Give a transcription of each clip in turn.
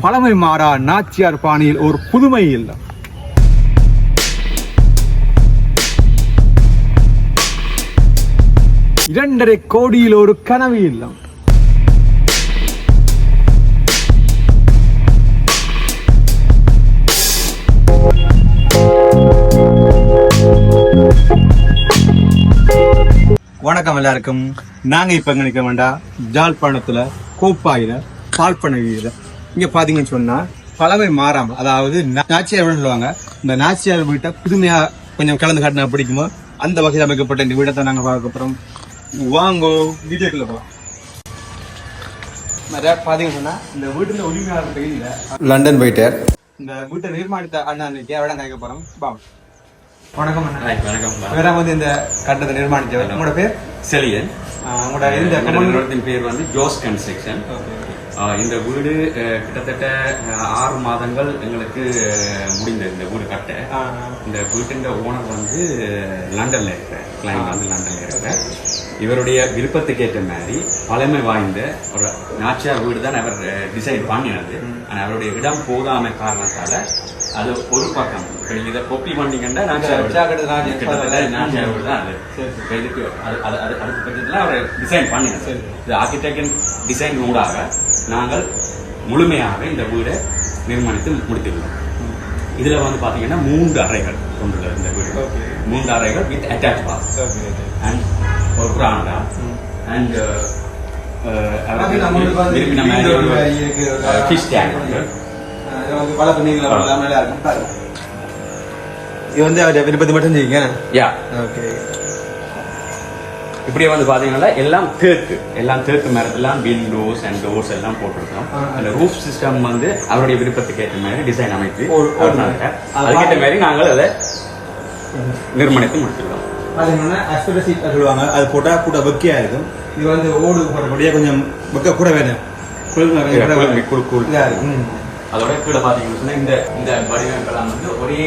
பழமை மாறா நாச்சியார் பாணியில் ஒரு புதுமை இல்லை இரண்டரை கோடியில் ஒரு கனவு இல்லம். வணக்கம் எல்லாருக்கும். நாங்க இப்ப எங்க வேண்டாம் ஜாழ்ப்பாணத்துல கோப்பாயில பால்பனை இங்க பாத்தீங்கன்னு சொன்னா பழமை மாறாம அதாவது நாச்சியார் சொல்லுவாங்க. இந்த நாச்சியார் வீட்டை புதுமையா கொஞ்சம் கலந்து காட்டினா பிடிக்குமோ அந்த வகையில் அமைக்கப்பட்ட இந்த வீட்டை தான் நாங்க பார்க்க போறோம். வாங்கோ வீடியோக்குள்ள பாத்தீங்கன்னு சொன்னா இந்த வீட்டுல உரிமையாளர் லண்டன் போயிட்டார். இந்த வீட்டை நிர்மாணித்த அண்ணா இன்னைக்கு அவட கேட்க பாவம் வணக்கம் வேற வந்து இந்த கட்டத்தை நிர்மாணித்தவர். உங்களோட செலியன். இந்த பேர் வந்து ஜோஸ் கன்ஸ்ட்ரக்ஷன் இந்த வீடு கிட்டத்தட்ட ஆறு மாதங்கள் எங்களுக்கு முடிந்தது இந்த வீடு கட்ட. இந்த வீட்டின் ஓனர் வந்து லண்டன்ல இருக்கிற கிளைண்ட் வந்து லண்டன்ல இருக்கிற இவருடைய விருப்பத்துக்கு ஏற்ற மாதிரி பழமை வாய்ந்த ஒரு நாச்சியார் வீடு தான் அவர் டிசைன் பண்ணினது. ஆனா அவருடைய இடம் போதாம காரணத்தால அது ஒரு பக்கம். இப்ப நீங்க இதை கொப்பி பண்ணீங்கன்னா நாச்சியார் கிட்டத்தட்ட வீடு தான் அது. இப்ப இதுக்கு அது- அது- அது- அதுக்கு பட்சத்தில் அவர் டிசைன் சரி. இது ஆர்கிடெக்டின் டிசைன் ஊடாக நாங்கள் முழுமையாக இந்த வீடை நிர்மாணித்து முடித்துள்ளோம். இதுல வந்து பாத்தீங்கன்னா மூன்று அறைகள் கொண்டுள்ள இந்த வீடு. மூன்று அறைகள் வித் அட்டாச் பாத் அண்ட் ஒரு பிராண்டா அண்ட் வந்து விரும்பின ஒரு ஃபிஷ் டேங்க் உண்டு வளர்ப்பு நீங்கள எல்லாம் நல்லா இருக்கும் பாருங்க. இது வந்து அவருடைய விருப்பத்தை மட்டும் செய்யுங்க யா. ஓகே. இப்படியே வந்து பாத்தீங்கன்னா எல்லாம் தேக்கு எல்லாம் தேக்கு மரத்தெல்லாம் விண்டோஸ் அண்ட் டோர்ஸ் எல்லாம் போட்டிருக்கோம். அந்த ரூஃப் சிஸ்டம் வந்து அவருடைய விருப்பத்துக்கு ஏற்ற மாதிரி டிசைன் அமைத்து. அதுக்கேற்ற மாதிரி நாங்கள் அதை நிர்மாணித்து முடிச்சிருக்கோம். அது சொல்லுவாங்க. அது போட்டா கூட வெக்கையா இருக்கும். இது வந்து ஓடு போடக்கூடிய கொஞ்சம் வெக்க கூட வேணும். இருக்கும். அதோட கீழே பாத்தீங்கன்னா சொன்னா இந்த இந்த வடிவமைப்பெல்லாம் வந்து ஒரே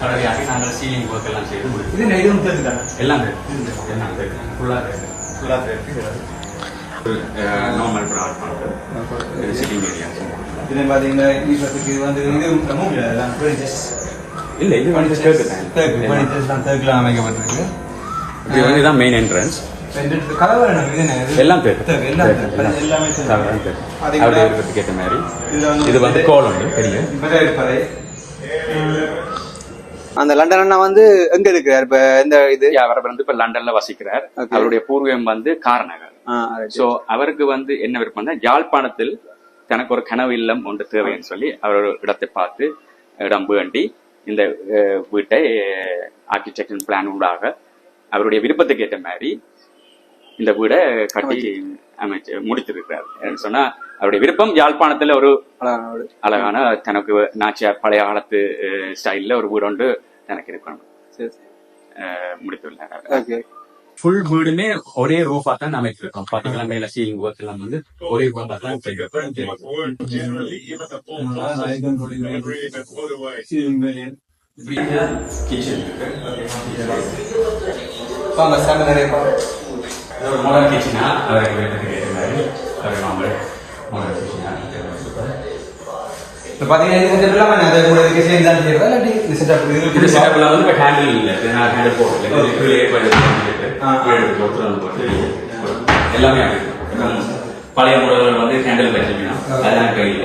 தடவையாக நாங்கள் சீலிங் ஒர்க் எல்லாம் செய்து நான் இதுவும் தெரிஞ்சுக்கிறேன் எல்லாம். எல்லாம் தேக்கு. ஃபுல்லா தேக்கு. ஃபுல்லா இருக்கு ஒரு நார்மல் ப்ராட் பண்ணுறது சிட்டிங் ஏரியா இது ஈஸ்வரத்துக்கு இது வந்து இது மூவில எல்லாம். இல்ல இது வந்து தேக்கு தான். தேக்குல அமைக்கப்பட்டிருக்கு. இது வந்து இதான் மெயின் என்ட்ரன்ஸ் எல்லாம் எல்லாம் அவருடைய விருப்பத்துக்கு ஏற்ற மாதிரி. இது வந்து பெரிய. அந்த லண்டன் அண்ணா வந்து எங்க இருக்கிறார்? இப்ப எந்த இது? அவர் வந்து இப்ப லண்டன்ல வசிக்கிறார். அவருடைய பூர்வீகம் வந்து காரநகர். சோ அவருக்கு வந்து என்ன விருப்பம்னா யாழ்ப்பாணத்தில் தனக்கு ஒரு கனவு இல்லம் ஒன்று தேவைன்னு சொல்லி அவர் ஒரு இடத்தை பார்த்து இடம் வேண்டி இந்த வீட்டை ஆர்கிடெக்சர் பிளான் ஊடாக அவருடைய விருப்பத்துக்கு ஏற்ற மாதிரி இந்த வீடை கட்டி அமைச்சு. முடித்திருக்கிறார். ஏன்னு சொன்னா அவருடைய விருப்பம் யாழ்ப்பாணத்துல ஒரு அழகான தனக்கு நாச்சியார் பழைய காலத்து ஸ்டைல்ல ஒரு வீடு ஒன்று தனக்கு இருக்கணும். முடித்துள்ளார் ஃபுல் வீடுமே ஒரே ரூஃபா தான் அமைச்சிருக்கோம் பாத்தீங்களா மேல சீலிங் ஒர்க் எல்லாம் வந்து ஒரே ரூஃபா தான் கிச்சன் இருக்கு வாங்க சாமி நிறைய இது ஒரு மாடல் கிச்சனா அவருக்கு வீட்டுக்கு ஏற்ற மாதிரி அவர் நார்மல் மாடல் கிச்சனா இப்ப பாத்தீங்கன்னா இது செட்டப் எல்லாம் நான் அதை கூட இதுக்கு சேர்ந்து தான் செய்யறதா இல்லாட்டி இது செட்டப் இது இது செட்டப்ல வந்து இப்போ ஹேண்டில் இல்லை. நான் ஹேண்டில் போடல இது. கீழே ஒருத்தர் போட்டு எல்லாமே பழைய மாடல்கள் வந்து ஹேண்டில் வச்சிருக்கணும். அதெல்லாம் கையில்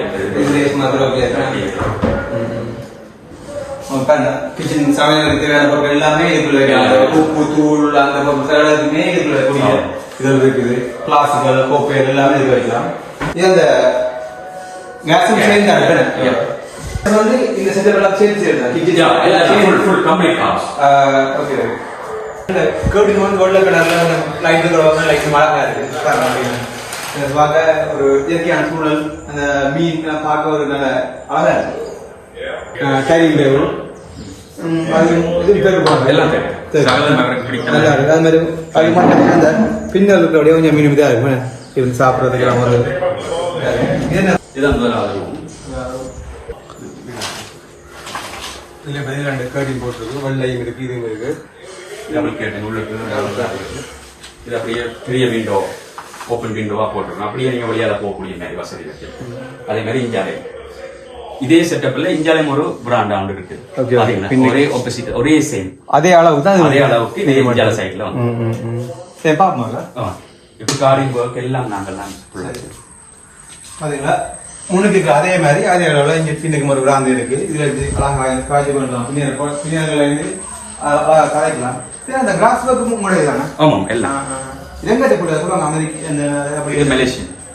கிச்சன் சமையலுக்கு தேவையான பொருட்கள் எல்லாமே இதுக்குள்ள. உப்பு தூள் அந்த எல்லாத்தையுமே இதுக்குள்ள இது இருக்குது. கிளாஸுகள் கோப்பைகள் எல்லாமே இது வைக்கலாம். இது அந்த சேர்ந்து அனுப்பினேன். இது வந்து இந்த செட்டப் எல்லாம் ஃபுல் கம்ப்ளீட் காஸ்ட் ஓகே வந்து வெள்ளை கலர்ல லைட் மழை இருக்கு பாருங்க அப்படின்னு. இது பார்க்க ஒரு இயற்கையான சூழல் அந்த மீன் பார்க்க ஒரு நல்ல அழகா இருக்கு. Dining table. எல்லாம் அது மாதிரி அது மட்டும் அந்த பின்னல் இருக்கிற கொஞ்சம் மீன் இதாக இருக்கும் இவன் சாப்பிட்றதுக்கு எல்லாம் ஒரு இதில் பார்த்தீங்கன்னா ரெண்டு போட்டிருக்கு வெள்ளையும் இருக்கு இதுவும் இருக்கு டபுள் இது அப்படியே பெரிய விண்டோ ஓப்பன் விண்டோவா போட்டுருக்கோம் அப்படியே நீங்க வெளியால போகக்கூடிய மாதிரி வசதி இருக்கு. அதே மாதிரி இங்கே இதே செட்டப்ல இந்தியாலயம் ஒரு பிராண்ட் ஒன்று இருக்கு. ஒரே ஆப்போசிட் ஒரே சேம் அதே அளவு தான் அதே அளவுக்கு இதே இந்தியால சைட்ல. சரி பாப்போம்ல. இப்ப காரிங் ஒர்க் எல்லாம் நாங்கள் தான் பாத்தீங்களா? முன்னுக்கு அதே மாதிரி அதே அளவுல இங்க பின்னுக்கு ஒரு விராந்து இருக்கு. இதுல இருந்து அழகா காய்ச்சி பண்ணலாம் பின்னர் இருந்து அழகா கலைக்கலாம் சரி அந்த கிராஸ் ஒர்க்கு உங்களுடைய தானே? ஆமாம் எல்லாம். எங்க கூட சொல்லுவாங்க அமெரிக்க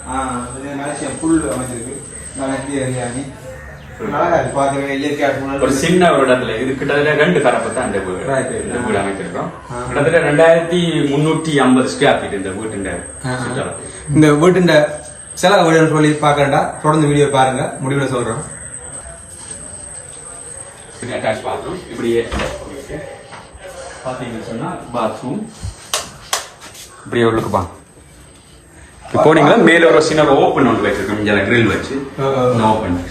ஆ இது மலேசியா புல் அமைஞ்சிருக்கு. நல்லா கிளியர் ஒரு சின்ன ஒரு இடத்துல இது கிட்டத்தட்ட ரெண்டு கரப்பை தான் இந்த வீடு. இந்த வீடு அமைச்சிருக்கோம். கிட்டத்தட்ட ரெண்டாயிரத்தி முன்னூத்தி ஐம்பது ஸ்கொயர் ஃபீட் இந்த. சுற்றளவு. இந்த வீட்டுண்ட செலவு வீடுன்னு சொல்லி பார்க்கறேன்டா தொடர்ந்து வீடியோ பாருங்க முடிவில் சொல்றோம் அட்டாச் பாத்ரூம் இப்படியே பாத்தீங்கன்னு சொன்னா பாத்ரூம் இப்படியே உள்ளுக்கு போனீங்களா? மேல ஒரு சின்ன ஓப்பன் ஒன்று வச்சிருக்கோம். இங்கே கிரில் வச்சு.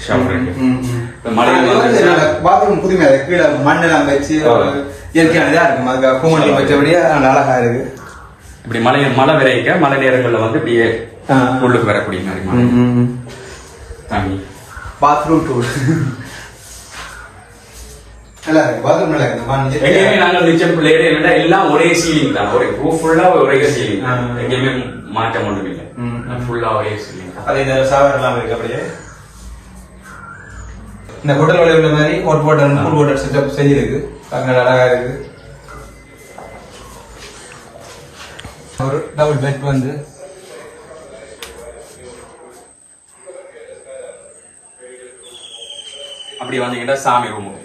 ஷவர் இப்போ மழையில் வந்து பாத்ரூம் புதுமையா இருக்கு. கீழே மண்ணெல்லாம் வச்சு. இயற்கையானதா இருக்கும். அதுக்கு பூமணி வச்சபடியே அழகா இருக்கு. இப்படி மழை மழை விரைக்க மழை நேரங்கள்ல வந்து இப்படியே. உள்ளுக்கு வரக்கூடிய மாதிரி. தண்ணி. பாத்ரூம் டூர் எங்கேயுமே நாங்கள் நிச்சயம் பிள்ளைகளே என்னடா எல்லாம் ஒரே சீலிங் தான். ஒரே ஃபுல்லா ஒரே சீலிங். எங்கேயுமே மாற்றம் ஒன்றும் இல்லை ம். ஃபுல்லா ஒரே சீலிங் தான் அது இந்த சாவர் எல்லாம் இருக்கு அப்படியே. இந்த ஹோட்டல் உள்ள மாதிரி hot water cool water setup செஞ்சிருக்கு பார்க்க அழகா இருக்கு. ஒரு டபுள் பெட் வந்து. அப்படி வந்தீங்கன்னா சாமி ரூமுக்கு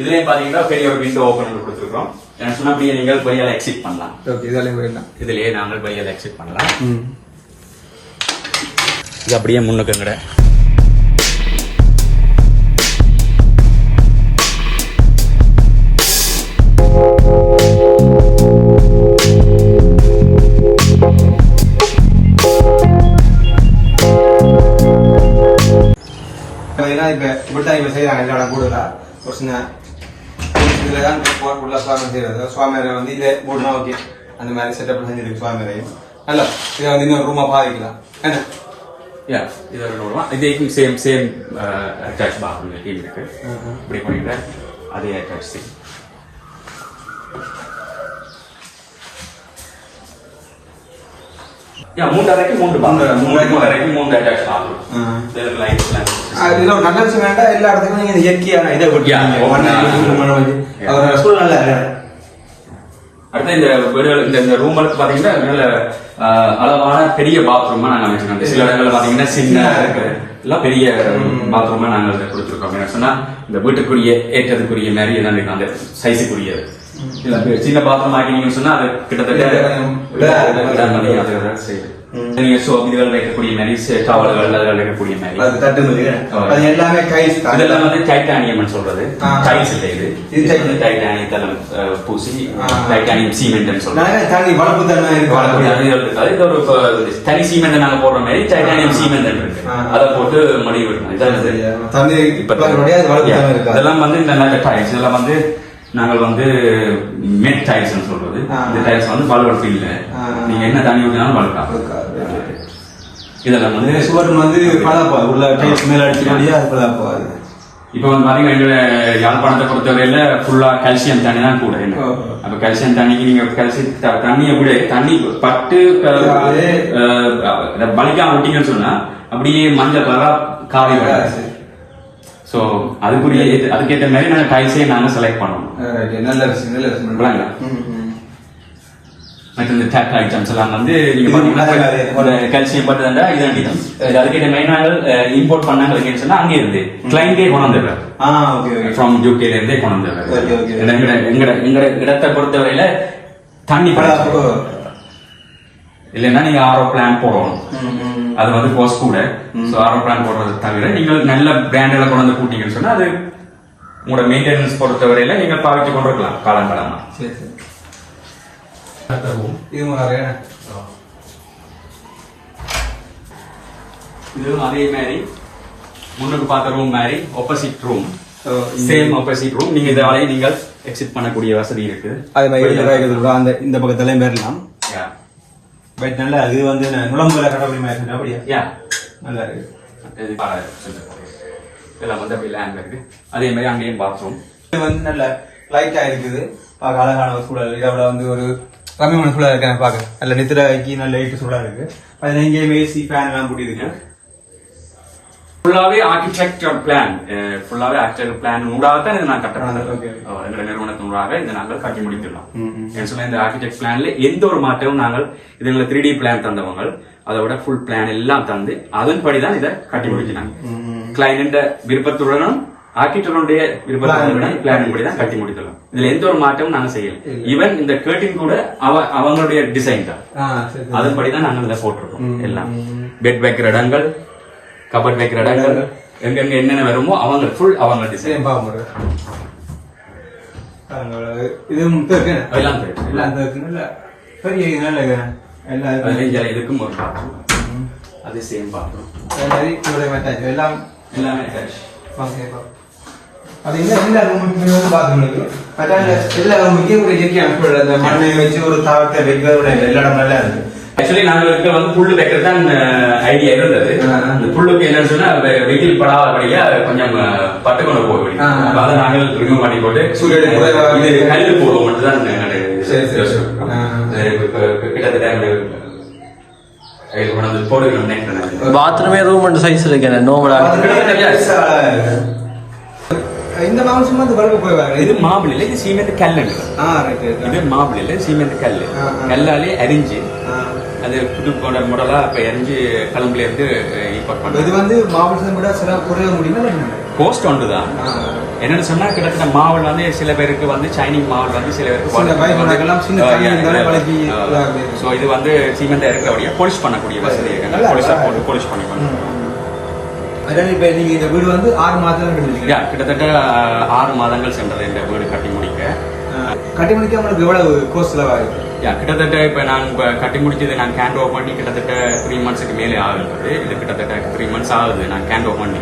இதுலயும் பாத்தீங்கன்னா பெரிய ஒரு விண்டோ ஓபன் கொடுத்துருக்கோம் எனக்கு சொன்னா அப்படியே நீங்கள் வெளியால எக்ஸிட் பண்ணலாம். ஓகே இதெல்லாம் போயிடலாம் இதுலயே நாங்கள் வெளியால எக்ஸிட் பண்ணலாம். இது அப்படியே முன்னுக்குங்கட ஏன்னா இப்ப இப்ப இடம் கூடுதலா? ஒரு சின்ன இதுல தான் இப்போ உள்ள சுவாமி செய்யறது சுவாமியரை வந்து இதே போடுனா ஓகே. அந்த மாதிரி செட்டப் செஞ்சிருக்கு சுவாமியரையும். நல்லா. இதை வந்து இன்னொரு ரூமா பாதிக்கலாம். என்ன? யா இது ஒரு சேம் சேம் அட்டாச் பாத்ரூம் டீம் இருக்கு. இப்படி பண்ணிட்டு அதே அட்டாச் சேம் யா மூன்று அறைக்கு மூன்று பாத்ரூம் மூன்று அட்டாச் பாத்ரூம் ம். இதுல லைட்ஸ் அது இதுல ஒரு நல்ல விஷயம் வேண்டாம் எல்லா இடத்துக்கும் நீங்க இந்த இயற்கையான இதை ஸ்கூல் நல்லா அடுத்து இந்த வீடுகள் இந்த இந்த ரூம்களுக்கு பாத்தீங்கன்னா நல்ல அளவான பெரிய பாத்ரூமா நாங்க அமைச்சிருக்கோம் சில இடங்கள்ல பாத்தீங்கன்னா சின்ன எல்லாம் பெரிய பாத்ரூமா நாங்க இதை கொடுத்துருக்கோம். என்ன சொன்னா இந்த வீட்டுக்குரிய ஏற்றதுக்குரிய மாதிரி என்ன அந்த சைஸுக்குரியது சின்ன பாத்ரூம் ஆக்கினீங்கன்னு சொன்னா அது கிட்டத்தட்ட நீங்க சோப் இதுகள் வைக்கக்கூடிய மாதிரி டவல்கள் அதுகள் வைக்கக்கூடிய மாதிரி அது தட்டு முடியுங்க Oh. அது எல்லாமே இதெல்லாம் வந்து டைட்டானியம் சொல்றது. டைல்ஸ் இல்லை இது இது பூசி. டைட்டானியம் சீமெண்ட் நிறைய தண்ணி வளர்ப்பு தன்மை இருக்கு இது ஒரு தனி சீமெண்ட் நாங்க போடுற மாதிரி டைட்டானியம் சீமெண்ட் இருக்கு. அதை போட்டு மடி விடணும் இதான் இது. தண்ணி இப்ப இதெல்லாம் வந்து இந்த நல்ல டைல்ஸ் இதெல்லாம் வந்து நாங்கள் வந்து மெட் டைல்ஸ் சொல்றது. இந்த டைல்ஸ் வந்து வலுவழுப்பு இல்ல. நீங்க என்ன தண்ணி ஊற்றினாலும் வழுக்காது. இதெல்லாம் வந்து சுவர் வந்து பழா போகாது உள்ள டைல்ஸ் மேல அடிச்சபடியா அது பழா போகாது இப்போ வந்து பாத்தீங்கன்னா எங்க யாழ்ப்பாணத்தை பொறுத்தவரையில ஃபுல்லா கால்சியம் தண்ணி தான் கூட. அப்ப கால்சியம் தண்ணிக்கு நீங்க கால்சியம் தண்ணியை விட தண்ணி பட்டு பலிக்காம விட்டீங்கன்னு சொன்னா அப்படியே மஞ்சள் கலரா காவி வராது. சோ அதுக்குரிய அதுக்கேற்ற மாதிரி நாங்க டைல்ஸே நாங்க செலக்ட் Right. நல்ல விஷயம் நல்ல விஷயம். மற்ற இந்த டேப் ஐட்டம்ஸ் எல்லாம் வந்து நீங்க பாத்தீங்கன்னா கால்சியம் பட்டுதா இது அண்டிதான் இது அதுக்கேற்ற மெயின் நாங்கள் இம்போர்ட் பண்ணாங்க சொன்னா அங்கே இருந்து. கிளைண்டே கொண்டு ஓகே ஃப்ரம் யூகேல இருந்தே கொண்டு Okay, okay. வந்தாரு எங்கட எங்கட இடத்தை பொறுத்தவரையில தண்ணி இல்லைன்னா நீங்க ஆரோ பிளான் போடணும். அது வந்து கோஸ்ட் கூட. சோ ஆரோ பிளான் போடுறது தவிர நீங்கள் நல்ல பிராண்டில் கொண்டு வந்து கூட்டிங்கன்னு சொன்னா அது உங்களோட மெயின்டெனன்ஸ் பொறுத்தவரையில நீங்க பாவிச்சு கொண்டு இருக்கலாம் காலங்காலமா. சரி சரி. இது மாதிரி இதுவும் அதே மாதிரி. முன்னுக்கு பார்த்த ரூம் மாதிரி opposite room same opposite room நீங்க இதாலே நீங்கள் எக்ஸிட் பண்ணக்கூடிய வசதி இருக்குது. அதே மாதிரி அந்த இந்த பக்கத்துலயும் வரலாம். பட் நல்லா இது வந்து நுழம்புல கடவுளி மாதிரி அப்படியா? யா. நல்லா இருக்கு. இது இதெல்லாம் வந்து அப்படி லேண்ட் இருக்கு அதே மாதிரி அங்கேயும் பாத்ரூம் இது வந்து நல்ல லைட்டா இருக்குது. பார்க்க அழகான ஒரு சூழல். இதோட வந்து ஒரு ரம்யமான சூழல் இருக்கு பார்க்க. நல்ல நித்திரைக்கு நல்ல லைட் சூழலா இருக்கு. அதுல எங்கேயும் ஏசி ஃபேன் எல்லாம் கூட்டி இருக்கு ஃபுல்லாவே ஆர்கிடெக்சர் பிளான் ஃபுல்லாவே ஆர்கிடெக்சர் பிளான் ஊடாக தான் இதை நான் கட்டப்பட்டது. எங்களுடைய நிறுவனத்தினூடாக இதை நாங்கள் கட்டி முடித்துள்ளோம். சொன்னா இந்த ஆர்கிடெக்ட் பிளான்ல எந்த ஒரு மாற்றமும் நாங்கள் இது எங்களுக்கு த்ரீ டி பிளான் தந்தவங்க அதை விட ஃபுல் பிளான் எல்லாம் தந்து அதன்படி தான் இதை கட்டி முடிச்சினாங்க கிளைண்ட் விருப்பத்துடனும் ஆர்கிடெக்டருடைய விருப்பத்துடன் பிளான் படி தான் கட்டி முடித்துள்ளோம். இதுல எந்த ஒரு மாற்றமும் நாங்க செய்யல. ஈவன் இந்த கேர்டின் கூட அவ அவங்களுடைய டிசைன் தான். அதன்படி தான் நாங்கள் இதை போட்டிருக்கோம் எல்லாம். பெட் வைக்கிற இடங்கள் கபட் வைக்கிற இடங்கள் எங்கெங்க என்னென்ன வருமோ அவங்க ஃபுல் அவங்க டிசைன் இதுவும் எல்லாம். எல்லாம் பெரிய நல்ல. எல்லாம் இங்க இதுக்கும் ஒரு பாத்ரூம் அது சேம் மெட்டாச்சு எல்லாம் எல்லாமே. அது இல்ல எல்லா ரூமுக்குமே வந்து பாத்ரூம் இருக்கு. எல்லா ஒரு இயற்கை அமைப்பு அந்த மண்ணை வச்சு ஒரு தாவத்தை வைக்கிறதோட எல்லா இடம் நல்லா இருக்கு. ஆக்சுவலி நாங்களுக்கு வந்து புல்லு வைக்கிறது தான் ஐடியா இருந்தது. அந்த புல்லுக்கு என்னன்னு சொன்னா வெயில் படாதபடியா கொஞ்சம் பட்டு கொண்டு போக ஆ. அதை நாங்கள் ரிமூவ் பண்ணி போட்டு சூரியன் கல்லு போடுவோம் மட்டும் தான் கிட்டத்தட்ட பாத்ரூமே ரூம் சைஸ் இருக்கு நோமலா இந்த மாம்சம் வந்து இது மாபிள் இல்ல இது சீமெண்ட் கல்லு. ஆ ரைட் இது மாபிள் இல்ல சீமெண்ட் ஆ. கல்லாலே அரிஞ்சு அது புது மாடல் மாடலா இப்ப எரிஞ்சு கலம்புல இருந்து இம்போர்ட் இது பண்றது வந்து மாவட்டத்தை விட சில குறைய முடியுமா? கோஸ்ட் ஒன்று தான். என்னன்னு சொன்னா கிட்டத்தட்ட மாவல் வந்து சில பேருக்கு வந்து சைனிங் மாவல் வந்து சில பேருக்கு. ஸோ இது வந்து சீமெண்ட் இருக்கிறபடியா போலிஷ் பண்ணக்கூடிய வசதி இருக்கு. நல்லா போலிஷா இருக்கா? போட்டு போலிஷ் பண்ணி பண்ணுவோம் அதாவது இப்ப நீங்க இந்த வீடு வந்து ஆறு யா, கிட்டத்தட்ட ஆறு மாதங்கள் சென்றது இந்த வீடு கட்டி முடிக்க. கட்டி முடிக்க உங்களுக்கு எவ்வளவு கோர்ஸ் செலவாகுது யா கிட்டத்தட்ட இப்போ நான் இப்போ கட்டி முடிச்சது நான் கேண்ட் ஓவர் பண்ணி கிட்டத்தட்ட த்ரீ மந்த்ஸுக்கு மேலே ஆகுது. இது கிட்டத்தட்ட த்ரீ மந்த்ஸ் ஆகுது நான் கேண்ட் ஓவர் பண்ணி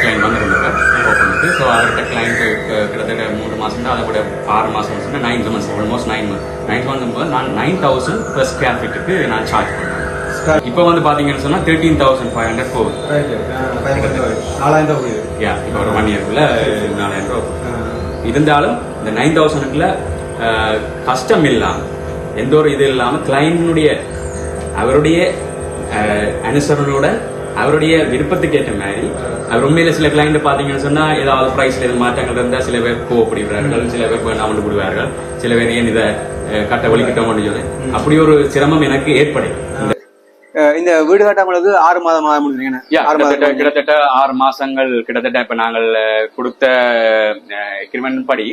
கிளைண்ட் வந்திருந்தார் ஓப்பனுக்கு ஸோ அவர்கிட்ட கிளைண்ட் கிட்டத்தட்ட மூணு மாதம் அதை விட ஆறு மாதம் சொன்னால் nine months almost nine month nine month போது நான் நைன் தௌசண்ட் ப்ளஸ் ஸ்கொயர் ஃபீட்டுக்கு நான் சார்ஜ் பண்ணேன். இப்போ வந்து பார்த்தீங்கன்னு சொன்னால் தேர்ட்டீன் தௌசண்ட் ஃபைவ் ஹண்ட்ரட் போகுது நாலாயிரம் யா இப்போ ஒரு ஒன் இயர்க்குள்ள நாலாயிரம் ரூபா இருந்தாலும் இந்த நைன் தௌசண்ட்ல கஷ்டம் இல்லாம எந்த ஒரு இது இல்லாம கிளைண்டினுடைய அவருடைய அஹ், அனுசரணையுடன் அவருடைய விருப்பத்துக்கு ஏற்ற மாதிரி அவர் உண்மையில சில கிளைண்ட் பாத்தீங்கன்னு சொன்னா ஏதாவது பிரைஸ்ல எதுவும் மாற்றங்கள் இருந்தா சில பேர் கோவப்படுகிறார்கள் சில பேர் வேண்டாம் விடுவார்கள் சில பேர் ஏன் இதை கட்ட வலிக்கிட்டோம்னு சொல்லி. அப்படி ஒரு சிரமம் எனக்கு ஏற்படும் இந்த வீடு கட்டாமலுக்கு ஆறு மாதம் கிட்டத்தட்ட கிட்டத்தட்ட ஆறு மாசங்கள் கிட்டத்தட்ட இப்ப நாங்கள் கொடுத்த எக்ரிமெண்ட் படி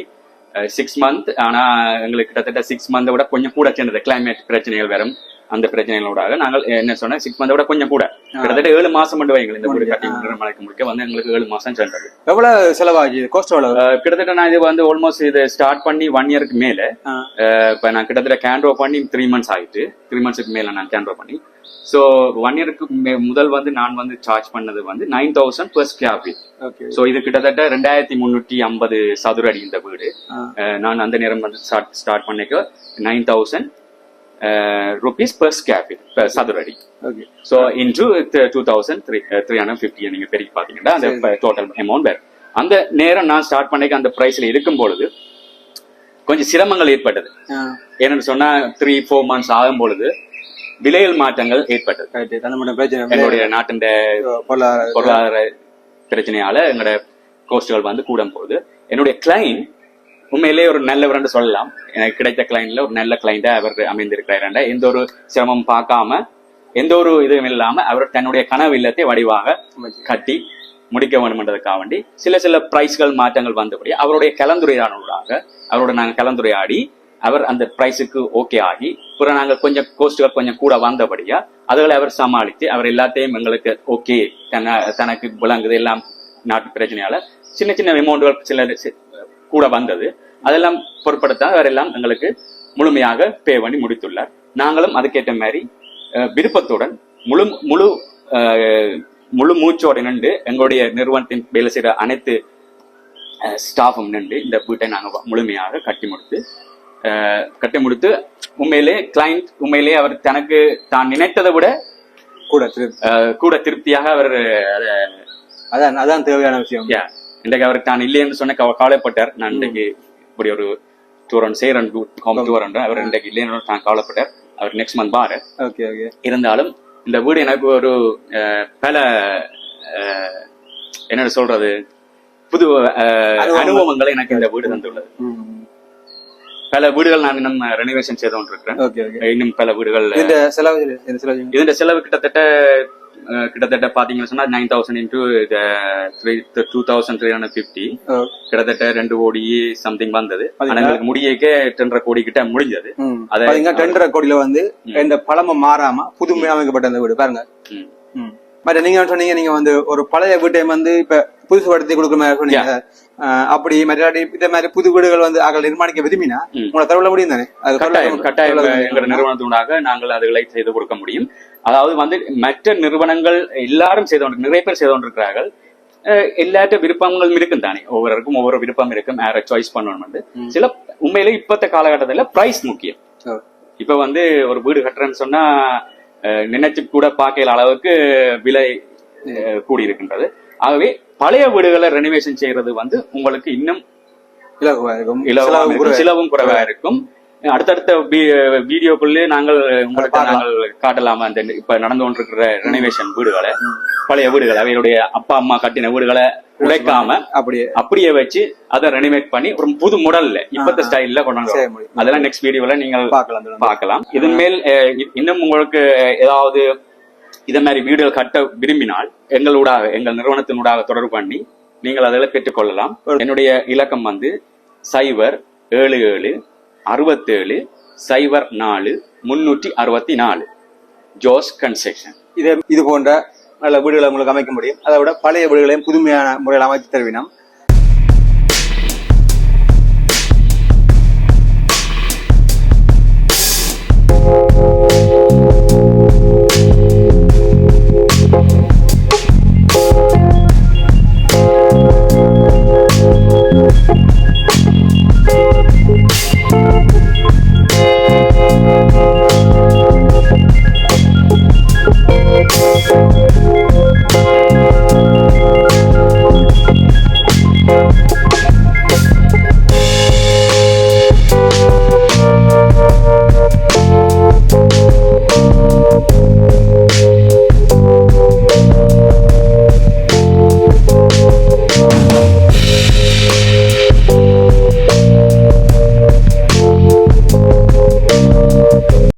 சிக்ஸ் மந்த் ஆனா எங்களுக்கு கிட்டத்தட்ட சிக்ஸ் மந்தை விட கொஞ்சம் கூட சேர்ந்தது கிளைமேட் பிரச்சனைகள் வரும் அந்த பிரச்சனைகளோட நாங்கள் என்ன சொன்னா சிக்ஸ் மந்தை விட கொஞ்சம் கூட. கிட்டத்தட்ட ஏழு மாசம் மட்டும் வைங்க இந்த வீடு கட்டி மலைக்கு முடிக்க வந்து எங்களுக்கு ஏழு மாசம் சென்றது. எவ்வளவு செலவாகி? கோஸ்ட் கிட்டத்தட்ட நான் இது வந்து ஆல்மோஸ்ட் இது ஸ்டார்ட் பண்ணி ஒன் இயருக்கு மேல. இப்ப நான் கிட்டத்தட்ட கேண்ட்ரோ பண்ணி த்ரீ மந்த்ஸ் ஆயிட்டு த்ரீ மந்த்ஸ்க்கு மேல நான் கேண்ட்ரோ பண்ணி. ஸோ ஒன் இயருக்கு முதல் வந்து நான் வந்து சார்ஜ் பண்ணது வந்து நைன் தௌசண்ட் பிளஸ் கேபி ஓகே ஸோ இது கிட்டத்தட்ட ரெண்டாயிரத்தி முந்நூற்றி ஐம்பது சதுர அடி இந்த வீடு. நான் அந்த நேரம் வந்து ஸ்டார்ட் ஸ்டார்ட் பண்ணிக்க nine thousand rupees per square feet சதுர அடி okay so into two thousand three three hundred fifty நீங்க பெருக்கி பார்த்தீங்கன்னா அந்த டோட்டல் அமௌண்ட் வேறு. அந்த நேரம் நான் ஸ்டார்ட் பண்ணிக்க அந்த ப்ரைஸ்ல இருக்கும் பொழுது கொஞ்சம் சிரமங்கள் ஏற்பட்டது. என்னன்னு சொன்னா த்ரீ ஃபோர் மந்த்ஸ் ஆகும் பொழுது விலைகள் மாற்றங்கள் ஏற்பட்டது. என்னுடைய நாட்டின் பொருளாதார பொருளாதார பிரச்சனையால எங்களோட கோஸ்டுகள் வந்து கூடும் போது என்னுடைய கிளைண்ட் உண்மையிலேயே ஒரு நல்லவர்னு சொல்லலாம். எனக்கு கிடைத்த கிளைண்ட்ல ஒரு நல்ல கிளைண்டா அவர் அமைந்திருக்கிறார் எந்த ஒரு சிரமம் பார்க்காம எந்த ஒரு இதுவும் இல்லாம அவர் தன்னுடைய கனவு இல்லத்தை வடிவாக கட்டி முடிக்க வேண்டும்ன்றதுக்காக வேண்டி சில சில பிரைஸ்கள் மாற்றங்கள் வந்தபடி அவருடைய கலந்துரையாடலாக அவரோட நாங்கள் கலந்துரையாடி அவர் அந்த பிரைஸுக்கு ஓகே ஆகி புற நாங்கள் கொஞ்சம் கோஸ்டுகள் கொஞ்சம் கூட வந்தபடியா அதுகளை அவர் சமாளித்து அவர் எல்லாத்தையும் எங்களுக்கு ஓகே தன தனக்கு விளங்குது எல்லாம் நாட்டு பிரச்சனையால சின்ன சின்ன அமௌண்ட்கள் சில கூட வந்தது. அதெல்லாம் பொருட்படுத்த அவர் எல்லாம் எங்களுக்கு முழுமையாக பே பண்ணி முடித்துள்ளார். நாங்களும் அதுக்கேற்ற மாதிரி விருப்பத்துடன் முழு முழு முழு மூச்சோட நின்று எங்களுடைய நிறுவனத்தின் வேலை செய்கிற அனைத்து ஸ்டாஃபும் நின்று இந்த வீட்டை நாங்கள் முழுமையாக கட்டி முடித்து கட்டி முடித்து உண்மையிலே கிளைண்ட் உண்மையிலே அவர் தனக்கு தான் நினைத்ததை விட கூட கூட திருப்தியாக அவர் அதை அதான் அதான் தேவையான விஷயம். இன்றைக்கு அவருக்கு நான் இல்லைன்னு சொன்ன கவலைப்பட்டார். நான் இன்றைக்கு இப்படி ஒரு டூர் ஒன் சேர் அவர் இன்றைக்கு இல்லைன்னு நான் கவலைப்பட்டார். அவர் நெக்ஸ்ட் மந்த் பாரு ஓகே இருந்தாலும் இந்த வீடு எனக்கு ஒரு பல என்ன சொல்றது? புது அனுபவங்களை. எனக்கு இந்த வீடு தந்துள்ளது. பல வீடுகள் நான் இன்னும் ரெனோவேஷன் செய்து கொண்டிருக்கிறேன். இன்னும் பல வீடுகள் இந்த செலவு இதன் செலவு கிட்டத்தட்ட கிட்டத்தட்ட பாத்தீங்கன்னு சொன்னா nine thousand into two thousand three hundred oh, கிட்டத்தட்ட ரெண்டு கோடி சம்திங் வந்தது. ஆனா எங்களுக்கு முடியக்கே ரெண்டரை கோடி கிட்ட முடிஞ்சது. அதை- டெண்டரை கோடியில வந்து இந்த பழமை மாறாம புதுமையா அமைக்கப்பட்ட அந்த வீடு. பாருங்க. மற்ற நீங்க சொன்னீங்க நீங்க வந்து ஒரு பழைய வீட்டை வந்து இப்ப புதுசுபடுத்தி கொடுக்குற மாதிரி சொன்னீங்க. அப்படி மற்ற இந்த மாதிரி புது வீடுகள் வந்து அகல் நிர்மாணிக்க விரும்பினா. உங்களை தரவுல முடியும் தானே கட்டாயம் கட்டாயம். தரவுல எங்கள் நிறுவனத்தினூடாக நாங்கள் அதுகளை செய்து கொடுக்க முடியும். அதாவது வந்து மற்ற நிறுவனங்கள் எல்லாரும் செய்து கொண்டு நிறைய பேர் செய்து கொண்டிருக்கிறார்கள். எல்லாற்ற விருப்பங்களும் இருக்கும் தானே? ஒவ்வொருவருக்கும் ஒவ்வொரு விருப்பம் இருக்கும். யாரை சாய்ஸ் பண்ணணும் வந்து. சில உண்மையிலே இப்பத்த காலகட்டத்துல பிரைஸ் முக்கியம். இப்ப வந்து ஒரு வீடு கட்டுறேன்னு சொன்னா நினைச்சு கூட பார்க்கல அளவுக்கு விலை கூடியிருக்கின்றது. ஆகவே பழைய வீடுகளை ரெனோவேஷன் செய்யறது வந்து உங்களுக்கு இன்னும் இலகுவா இருக்கும். சிலவும் குறைவா இருக்கும். அடுத்தடுத்த வீடியோக்குள்ளே நாங்கள் உங்களுக்கு. நாங்கள் காட்டலாமா? அந்த இப்ப நடந்து கொண்டிருக்கிற ரெனோவேஷன் வீடுகளை பழைய வீடுகளை அவையுடைய அப்பா அம்மா கட்டின வீடுகளை உடைக்காம அப்படியே. அப்படியே வச்சு அதை ரெனோவேட் பண்ணி ஒரு புது மாடல்ல இப்பத்த ஸ்டைல்ல கொண்டு செய்ய வந்து முடியும். அதெல்லாம் நெக்ஸ்ட் வீடியோல நீங்கள் பார்க்கலாம் தொடர்ந்து. பார்க்கலாம். இதன் மேல் இன்னும் உங்களுக்கு ஏதாவது இத மாதிரி வீடுகள் கட்ட விரும்பினால் எங்களூடாக எங்கள் நிறுவனத்தினூடாக தொடர்பு பண்ணி நீங்கள் அதில் பெற்றுக்கொள்ளலாம். என்னுடைய இலக்கம் வந்து சைபர் ஏழு ஏழு அறுபத்தேழு சைபர் நாலு முன்னூற்றி அறுபத்தி நாலு. ஜோஸ் கன்ஸ்ட்ரக்ஷன் இதே இது போன்ற நல்ல வீடுகளை உங்களுக்கு அமைக்க முடியும். அதை விட பழைய வீடுகளையும் புதுமையான முறையில் அமைத்து தருவினோம்.